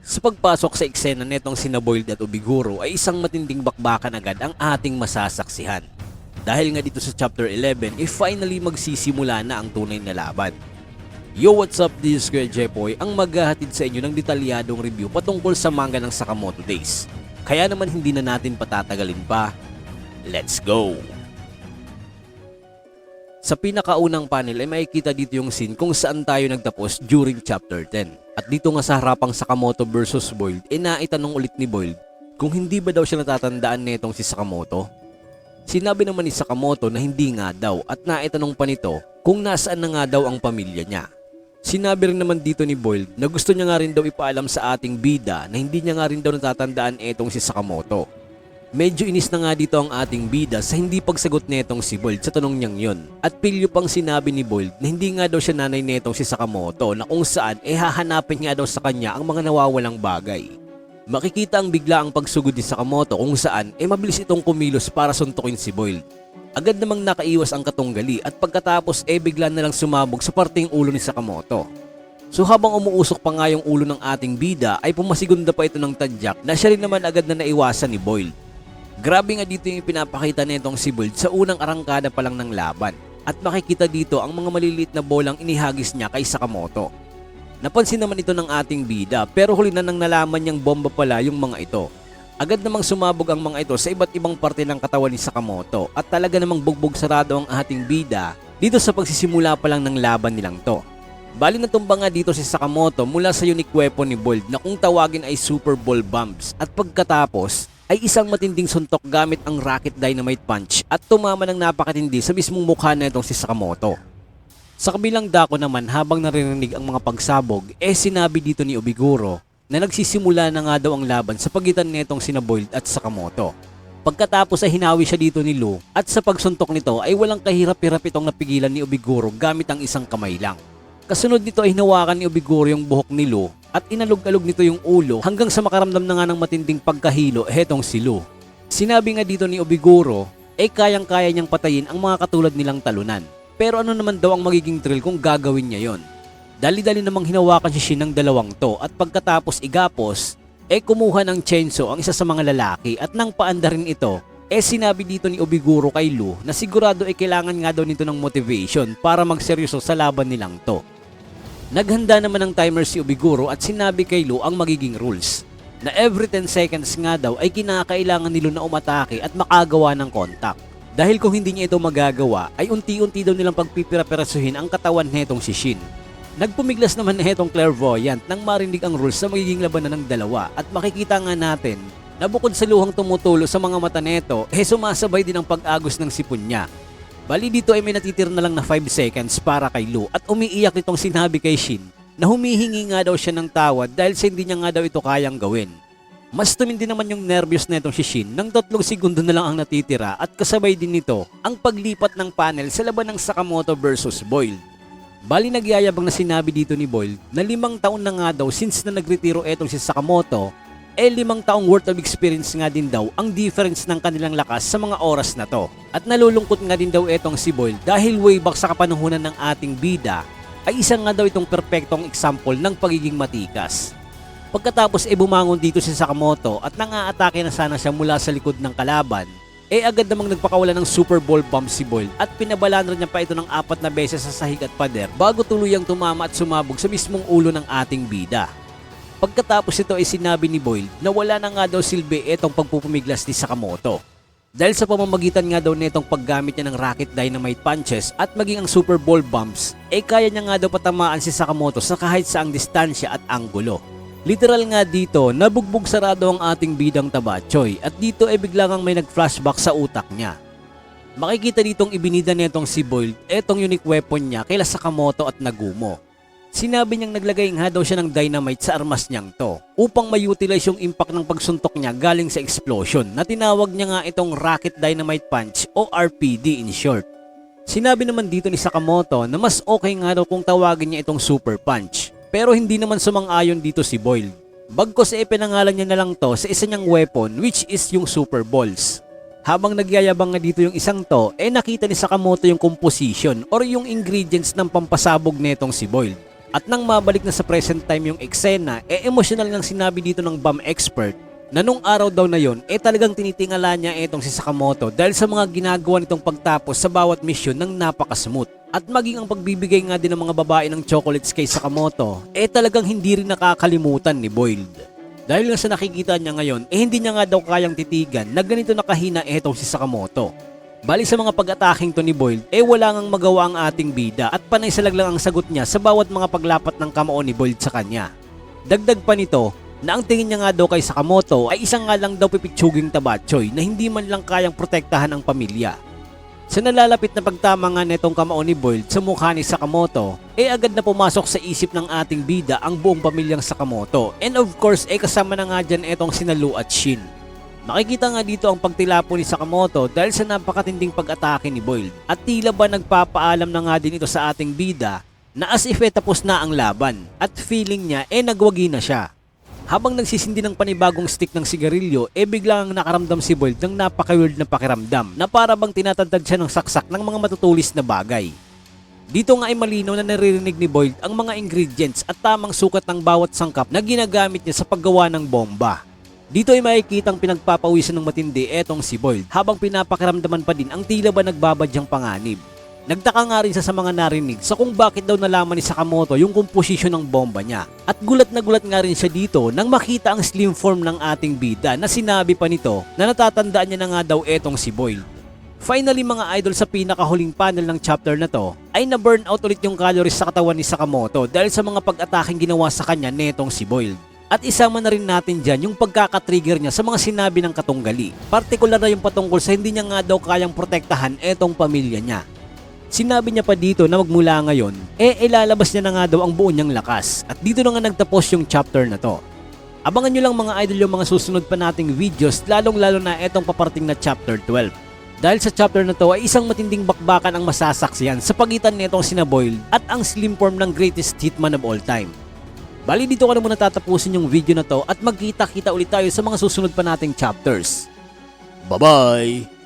Sa pagpasok sa eksena netong sina Boyd at Ubiguro ay isang matinding bakbakan agad ang ating masasaksihan. Dahil nga dito sa chapter 11, eh finally magsisimula na ang tunay na laban. Yo, what's up? This is Kuya Jepoy, ang maghahatid sa inyo ng detalyadong review patungkol sa manga ng Sakamoto Days. Kaya naman hindi na natin patatagalin pa. Let's go! Sa pinakaunang panel ay makikita dito yung scene kung saan tayo nagtapos during chapter 10. At dito nga sa harapang Sakamoto versus eh naitanong ulit ni Boyd kung hindi ba daw siya natatandaan netong si Sakamoto. Sinabi naman ni Sakamoto na hindi nga daw at naitanong pa nito kung nasaan na nga daw ang pamilya niya. Sinabi rin naman dito ni Boyle na gusto niya nga rin daw ipaalam sa ating bida na hindi niya nga rin daw natatandaan etong si Sakamoto. Medyo inis na nga dito ang ating bida sa hindi pagsagot netong si Boyd sa tanong niyang yon. At pilyo pang sinabi ni Boyd na hindi nga daw siya nanay netong si Sakamoto na kung saan eh hahanapin nga daw sa kanya ang mga nawawalang bagay. Makikita ang bigla ang pagsugod ni Sakamoto kung saan eh mabilis itong kumilos para suntukin si Boyd. Agad namang nakaiwas ang katunggali at pagkatapos eh bigla na lang sumabog sa parting ulo ni Sakamoto. So habang umuusok pa nga yung ulo ng ating bida ay pumasigunda pa ito ng tadyak na siya rin naman agad na naiwasan ni Boyle. Grabe nga dito yung pinapakita nitong si Boyd sa unang arangkada pa lang ng laban. At makikita dito ang mga maliliit na bolang inihagis niya kay Sakamoto. Napansin naman ito ng ating bida pero huli na nang nalaman niyang bomba pala yung mga ito. Agad namang sumabog ang mga ito sa iba't ibang parte ng katawan ni Sakamoto at talaga namang bugbog sarado ang ating bida dito sa pagsisimula pa lang ng laban nilang to. Bali natumba nga dito si Sakamoto mula sa unique weapon ni Bold na kung tawagin ay Super Ball Bombs at pagkatapos ay isang matinding suntok gamit ang Rocket Dynamite Punch at tumama ng napakatindi sa mismong mukha na itong si Sakamoto. Sa kabilang dako naman habang naririnig ang mga pagsabog, eh sinabi dito ni Obiguro na nagsisimula na nga daw ang laban sa pagitan nitong sina Boyd at Sakamoto. Pagkatapos ay hinawi siya dito ni Lu at sa pagsuntok nito ay walang kahirap-hirap itong napigilan ni Obiguro gamit ang isang kamay lang. Kasunod nito ay hinawakan ni Obiguro yung buhok ni Lu at inalog-alog nito yung ulo hanggang sa makaramdam na nga ng matinding pagkahilo hetong si Lu. Sinabi nga dito ni Obiguro ay kayang-kaya niyang patayin ang mga katulad nilang talunan. Pero ano naman daw ang magiging thrill kung gagawin niya yon? Dali-dali namang hinawakan si Shin ng dalawang to at pagkatapos igapos, eh kumuha ng chainsaw ang isa sa mga lalaki at nang paanda rin ito, eh sinabi dito ni Obiguro kay Lu na sigurado ay kailangan nga daw nito ng motivation para magseryoso sa laban nilang to. Naghanda naman ng timer si Obiguro at sinabi kay Lu ang magiging rules na every 10 seconds nga daw ay kinakailangan ni Lu na umatake at makagawa ng contact. Dahil kung hindi niya ito magagawa ay unti-unti daw nilang pagpipiraperasuhin ang katawan netong si Shin. Nagpumiglas naman na itong clairvoyant nang marinig ang rules sa magiging labanan ng dalawa at makikita nga natin na bukod sa luhang tumutulo sa mga mata neto, eh sumasabay din ang pag-agos ng sipon niya. Bali dito ay may natitir na lang na 5 seconds para kay Lu at umiiyak nitong sinabi kay Shin na humihingi nga daw siya ng tawad dahil sa hindi niya nga daw ito kayang gawin. Mas tumindi naman yung nervyos netong si Shin nang tatlong segundo na lang ang natitira at kasabay din nito ang paglipat ng panel sa laban ng Sakamoto versus Boyle. Bali nagyayabang na sinabi dito ni Boyle na limang taon na nga daw since na nagretiro etong si Sakamoto eh limang taong worth of experience nga din daw ang difference ng kanilang lakas sa mga oras na to. At nalulungkot nga din daw etong si Boyle dahil way back sa kapanahunan ng ating bida ay isang nga daw itong perpektong example ng pagiging matikas. Pagkatapos e bumangon dito si Sakamoto at nangaatake na sana siya mula sa likod ng kalaban, eh agad namang nagpakawala ng Super Bowl bomb si Boyle at pinabalan rin niya pa ito ng apat na beses sa sahig at pader bago tuluyang tumama at sumabog sa mismong ulo ng ating bida. Pagkatapos ito ay sinabi ni Boyle na wala na nga daw silbi itong pagpupumiglas ni Sakamoto. Dahil sa pamamagitan nga daw nitong paggamit niya ng rocket dynamite punches at maging ang Super Bowl bombs, eh kaya niya nga daw patamaan si Sakamoto sa kahit saang distansya at anggulo. Literal nga dito, nabugbog sarado ang ating bidang tabachoy at dito ay biglang may nag-flashback sa utak niya. Makikita ditong ibinida nitong si Boyle etong unique weapon niya kila Sakamoto at Nagumo. Sinabi niyang naglagay nga daw siya ng dynamite sa armas niyang to upang ma-utilize yung impact ng pagsuntok niya galing sa explosion na tinawag niya nga itong Rocket Dynamite Punch o RPD in short. Sinabi naman dito ni Sakamoto na mas okay nga daw kung tawagin niya itong Super Punch pero hindi naman sumang-ayon dito si Boyle. Bagkos e pinangalan niya na lang to sa isa niyang weapon which is yung Super Balls. Habang nagyayabang nga dito yung isang to, eh nakita ni Sakamoto yung composition or yung ingredients ng pampasabog netong si Boyle. At nang mabalik na sa present time yung eksena, e emotional ngang sinabi dito ng bomb expert na nung araw daw na yon, eh talagang tinitingala niya itong si Sakamoto dahil sa mga ginagawa nitong pagtapos sa bawat mission ng napaka-smooth. At maging ang pagbibigay nga din ng mga babae ng chocolates kay Sakamoto, eh talagang hindi rin nakakalimutan ni Boyd. Dahil nga sa nakikita niya ngayon, eh hindi niya nga daw kayang titigan na ganito nakahina itong si Sakamoto. Bali sa mga pag-ataking to ni Boyle, eh wala ngang magawa ang ating bida at panay salag lang ang sagot niya sa bawat mga paglapat ng kamao ni Boyle sa kanya. Dagdag pa nito, na ang tingin niya nga daw kay Sakamoto ay isang nga lang daw pipitsuging tabatsoy na hindi man lang kayang protektahan ang pamilya. Sa nalalapit na pagtama nga netong kamao ni Boyle sa mukha ni Sakamoto, eh agad na pumasok sa isip ng ating bida ang buong pamilyang Sakamoto. And of course, eh kasama na nga dyan etong sinalu at Shin. Makikita nga dito ang pagtilapo ni Sakamoto dahil sa napakatinding pag-atake ni Boyle. At tila ba nagpapaalam na nga din ito sa ating bida na as if eh tapos na ang laban at feeling niya eh nagwagi na siya. Habang nagsisindi ng panibagong stick ng sigarilyo, e biglang nakaramdam si Boyd ng napaka-weird na pakiramdam na para bang tinatantad siya ng saksak ng mga matutulis na bagay. Dito nga ay malinaw na naririnig ni Boyd ang mga ingredients at tamang sukat ng bawat sangkap na ginagamit niya sa paggawa ng bomba. Dito ay makikitang pinagpapawisan ng matindi etong si Boyd habang pinapakiramdaman pa din ang tila ba nagbabadyang panganib. Nagtaka nga rin siya sa mga narinig sa kung bakit daw nalaman ni Sakamoto yung komposisyon ng bomba niya. At gulat na gulat nga rin siya dito nang makita ang slim form ng ating bida na sinabi pa nito na natatandaan niya na nga daw etong si Boyle. Finally mga idol sa pinakahuling panel ng chapter na to ay na-burn out ulit yung calories sa katawan ni Sakamoto dahil sa mga pag-ataking ginawa sa kanya netong si Boyle. At isama na rin natin dyan yung pagkakatrigger niya sa mga sinabi ng katunggali. Partikular na yung patungkol sa hindi niya nga daw kayang protektahan etong pamilya niya. Sinabi niya pa dito na magmula ngayon, eh ilalabas niya na nga daw ang buo niyang lakas. At dito na nga nagtapos yung chapter na to. Abangan nyo lang mga idol yung mga susunod pa nating videos lalong lalo na etong paparating na chapter 12. Dahil sa chapter na to ay isang matinding bakbakan ang masasaksiyan sa pagitan nitong sina Boyle at ang slim form ng greatest hitman of all time. Bali dito ko na muna tatapusin yung video na to at magkita-kita ulit tayo sa mga susunod pa nating chapters. Bye-bye!